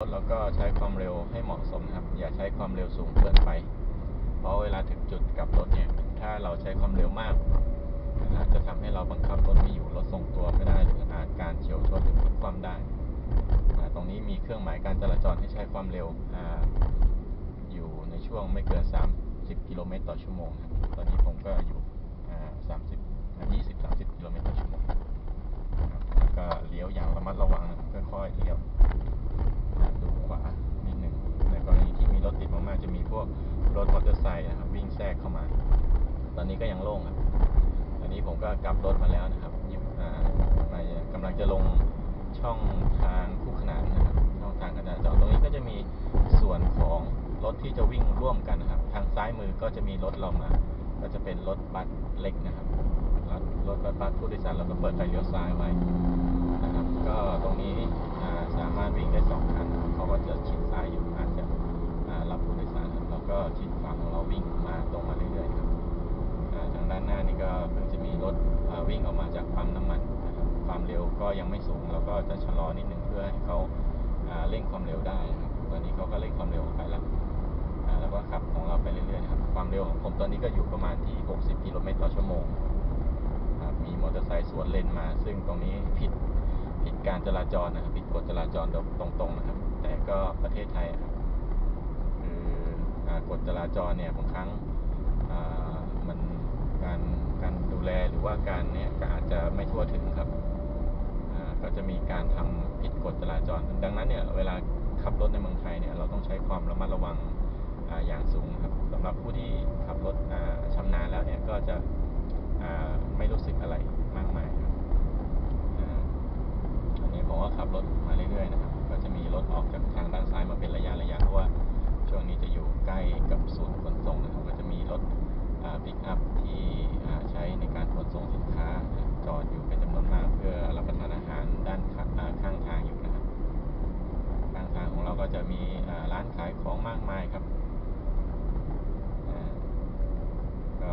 รถแล้วก็ใช้ความเร็วให้เหมาะสมนะครับ อย่าใช้ความเร็วสูงเกินไป เพราะเวลาถึงจุดกลับรถเนี่ย ถ้าเราใช้ความเร็วมากอาจจะทำให้เราบังคับรถไม่อยู่รถทรงตัวไม่ได้หรืออาจการเฉียวชนหรือพลิกคว่ำได้ ตรงนี้มีเครื่องหมายการจราจรให้ใช้ความเร็วออยู่ในช่วงไม่เกิน 30 กิโลเมตรต่อชั่วโมง ตอนนี้ผมก็อยู่ 30อ่า20-30 กิโลเมตรต่อชั่วโมงก็เลี้ยวอย่างระมัดระวังครับค่อย ก็กลับรถมาแล้วนะครับยิบอ่ามากำลังจะลงช่องทางคู่ขนานนะครับช่องทางการจราจรตรงนี้ก็จะมีส่วนของรถที่จะวิ่งร่วมกันนะครับ ทางซ้ายมือก็จะมีรถเรามา ก็จะเป็นรถบัสเล็กนะครับรถรถบัสผู้โดยสารเราก็เปิดไฟเลี้ยวซ้ายไว้ ก็ยังไม่สูงเราก็จะชะลอนิดนึงเพื่อให้เขาเร่งความเร็วได้นะครับตอนนี้เขาก็เร่งความเร็วไปแล้วแล้วก็ขับของเราไปเรื่อยๆนะครับความเร็วของผมตอนนี้ก็อยู่ประมาณที่ 60 กิโลเมตรต่อชั่วโมงครับมีมอเตอร์ไซค์สวนเลนมา ซึ่งตรงนี้ผิดผิดการจราจรนะครับผิดกฎจราจรตรงๆนะครับ แต่ก็ประเทศไทยครับคือกฎจราจรเนี่ยบางครั้งมันการการดูแลหรือว่าการเนี่ยก็อาจจะไม่ทั่วถึงครับ ก็จะมีการทำผิดกฎจราจร ดังนั้นเนี่ยเวลาขับรถในเมืองไทยเนี่ยเราต้องใช้ความระมัดระวังออย่างสูงครับสำหรับผู้ที่ขับรถชำชำนาญแล้วเนี่ยก็จะ จะมีร้านขายของมากมายครับก็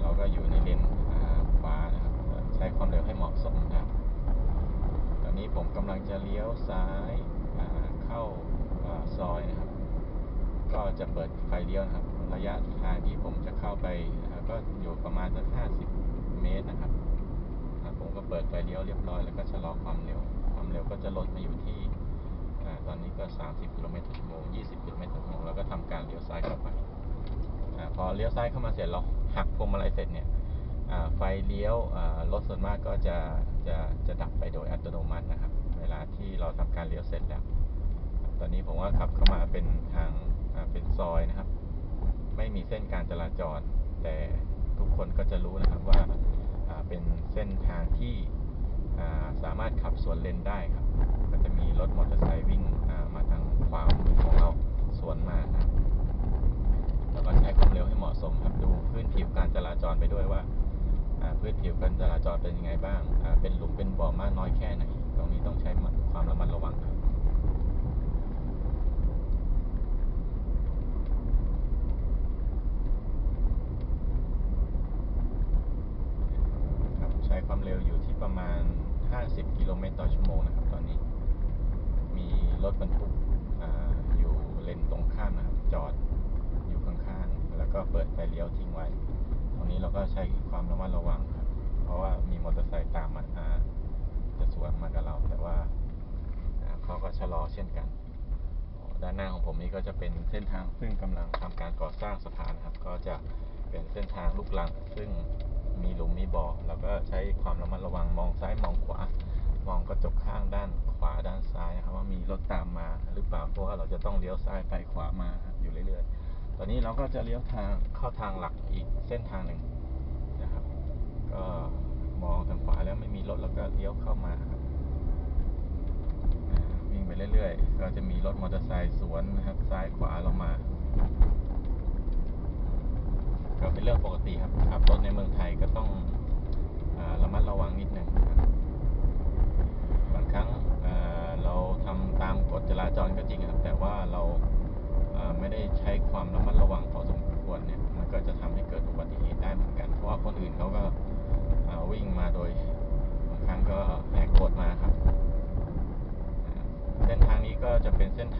เราก็อยู่ในเลนขวานะครับ ใช้ความเร็วให้เหมาะสมนะครับ ตอนนี้ผมกำลังจะเลี้ยวซ้ายาเข้าาซอยนะครับ ก็จะเปิดไฟเลี้ยวนะครับ ระยะทางที่ผมจะเข้าไปก็อยู่ประมาณสัก50 เมตรนะครับผมก็เปิดไฟเลี้ยวเรียบร้อยแล้วก็ชะลอความเร็ว ความเร็วก็จะลดมาอยู่ที่ ตอนนี้ก็ 30กิโลเมตรต่อชั่วโมง 20กิโลเมตรต่อชั่วโมงแล้วก็ทำการเลี้ยวซ้ายเข้าไปอพอเลี้ยวซ้ายเข้ามาเสร็จเราหักพวงมาลัยเสร็จเนี่ยไฟเลี้ยวรถส่วนมากก็จะจะจะดับไปโดยอัตโนมัตินะครับ เวลาที่เราทำการเลี้ยวเสร็จแล้ว ตอนนี้ผมก็ขับเข้ามาเป็นทางเป็นซอยนะครับ ไม่มีเส้นการจราจร แต่ทุกคนก็จะรู้นะครับว่าเป็นเส้นทางที่ สามารถขับสวนเลนได้ครับ ก็จะมีรถมอเตอร์ไซค์วิ่งมาทางขวามือของเราสวนมาครับแล้วก็ใช้ความเร็วให้เหมาะสมครับดูพื้นผิวการจราจรไปด้วยว่าพื้นผิวการจราจรเป็นยังไงบ้าง เป็นหลุมเป็นบ่อมากน้อยแค่ไหน ตรงนี้ต้องใช้ความระมัดระวังครับ ครับใช้ความเร็วอยู่ที่ประมาณ 50 กิโลเมตรต่อชั่วโมงนะครับ ตอนนี้ มีรถบรรทุกออยู่เลนตรงข้ามนะครับ จอดอยู่ข้างๆ แล้วก็เปิดไฟเลี้ยวทิ้งไว้ ตรงนี้เราก็ใช้ความระมัดระวังครับ เพราะว่ามีมอเตอร์ไซค์ตามมาาจะสวนมากับเรา แต่ว่าเขาก็ชะลอเช่นกัน ด้านหน้าของผมนี่ก็จะเป็นเส้นทางซึ่งกำลังทำการก่อสร้างสะพานครับ ก็จะเป็นเส้นทางลูกลังซึ่ง มีหลุมมีบ่อแล้วก็ใช้ความระมัดระวังมองซ้ายมองขวา มองกระจกข้างด้านขวาด้านซ้ายนะครับว่ามีรถตามมาหรือเปล่าเพราะว่าเราจะต้องเลี้ยวซ้ายไปขวามาอยู่เรื่อยๆ ตอนนี้เราก็จะเลี้ยวทางเข้าทางหลักอีกเส้นทางหนึ่งนะครับ ก็มองทางขวาแล้วไม่มีรถแล้วก็เลี้ยวเข้ามาครับวิ่งไปเรื่อยๆ ก็จะมีรถมอเตอร์ไซค์สวนนะครับซ้ายขวาเรามาื่องปกติครับขับรถในเมืองไทยก็ต้องอระมัดระวังนิดหนึ่งบางครั้งเราทำตามกฎจราจรก็จริงครับ แต่ว่าเราไม่ได้ใช้ความระมัดระวังพอสมควรเนี่ยมันก็จะทำให้เกิดอุบัติเหตุได้เหมือนกัน เพราะว่าคนอื่นเขาก็วิ่งมาโดยบางครั้งก็แหกกฎมาครับ เส้นทางนี้ก็จะเป็นเส้นทาง